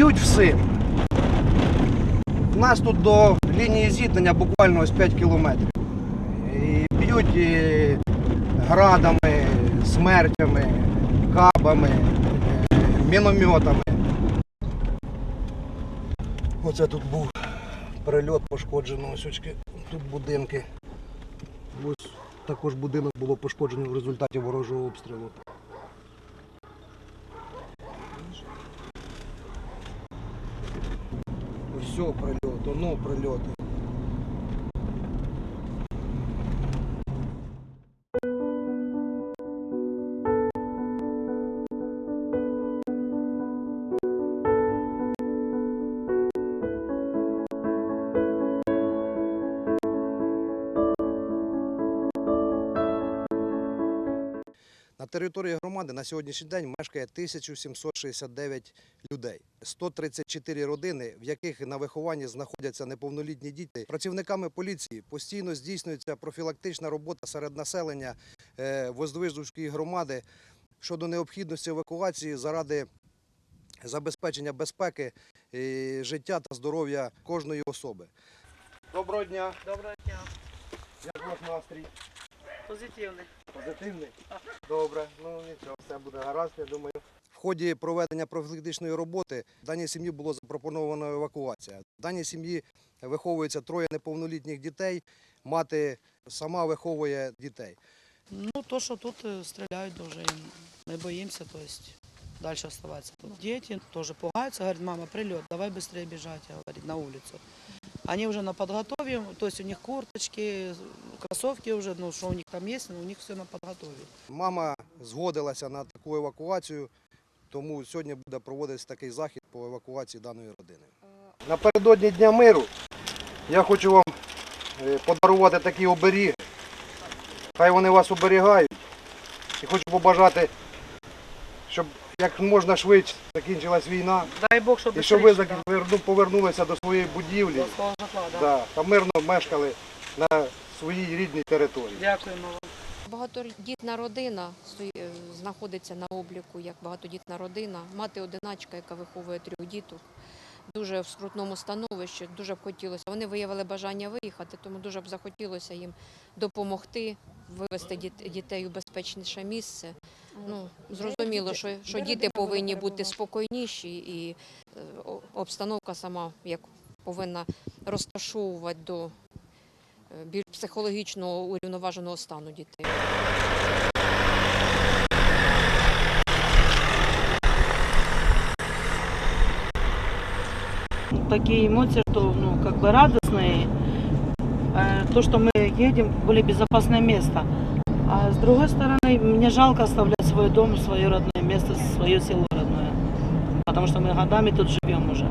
б'ють всім. У нас тут до лінії зіткнення буквально ось 5 кілометрів. І б'ють градами, смертями, кабами, е, мінометами. Оце тут був прильот пошкоджено, ось тут будинки. Ось також будинок було пошкоджено в результаті ворожого обстрілу. Все прильоту, оно прильоти. На території громади на сьогоднішній день мешкає 1769 людей, 134 родини, в яких на вихованні знаходяться неповнолітні діти. Працівниками поліції постійно здійснюється профілактична робота серед населення е, громади щодо необхідності евакуації заради забезпечення безпеки, е, життя та здоров'я кожної особи. Доброго дня! Доброго дня. Як ваш настрій? Позитивний. Позитивний? Добре, ну нічого, все буде гаразд, я думаю. В ході проведення профілактичної роботи даній сім'ї було запропоновано евакуація. В даній сім'ї виховується троє неповнолітніх дітей, мати сама виховує дітей. Ну, то, что тут э, стреляют уже, им мы боимся, то есть дальше оставаться. тут. Дети тоже пугаются, говорят, мама, прилет, давай быстрее бежать, говорит, на улицу. Они уже на подготове, то есть у них курточки, кроссовки уже, ну, что у них там есть, у них все на подготове. Мама згодилася на таку евакуацію, тому сьогодні буде проводитися такий захід по евакуації даної родини. Напередодні Дня миру я хочу вам е, подарувати такі оберіги. Хай вони вас оберігають. І хочу побажати, щоб як можна швидше закінчилась війна, Дай Бог, чтобы і щоб ви повернулися до своєї будівлі До свого житла, да. да, та мирно мешкали на своїй рідній території. Дякуємо вам. Багатодітна родина стої- е, знаходиться на обліку як багатодітна родина. Мати одиначка, яка виховує трьох діток. Дуже в скрутному становищі, дуже б хотілося. Вони виявили бажання виїхати, тому дуже б захотілося їм допомогти вивезти дітей у безпечніше місце. Ну, зрозуміло, що, що діти повинні бути спокійніші, і е, обстановка сама як повинна розташовувати до більш психологічного урівноваженого стану дітей. такие эмоции, что ну, как бы радостные. Э, То, что мы едем в более безопасное место. А с другой стороны, мне жалко оставлять свой дом, свое родное место, свое село родное. Потому что мы годами тут живем уже.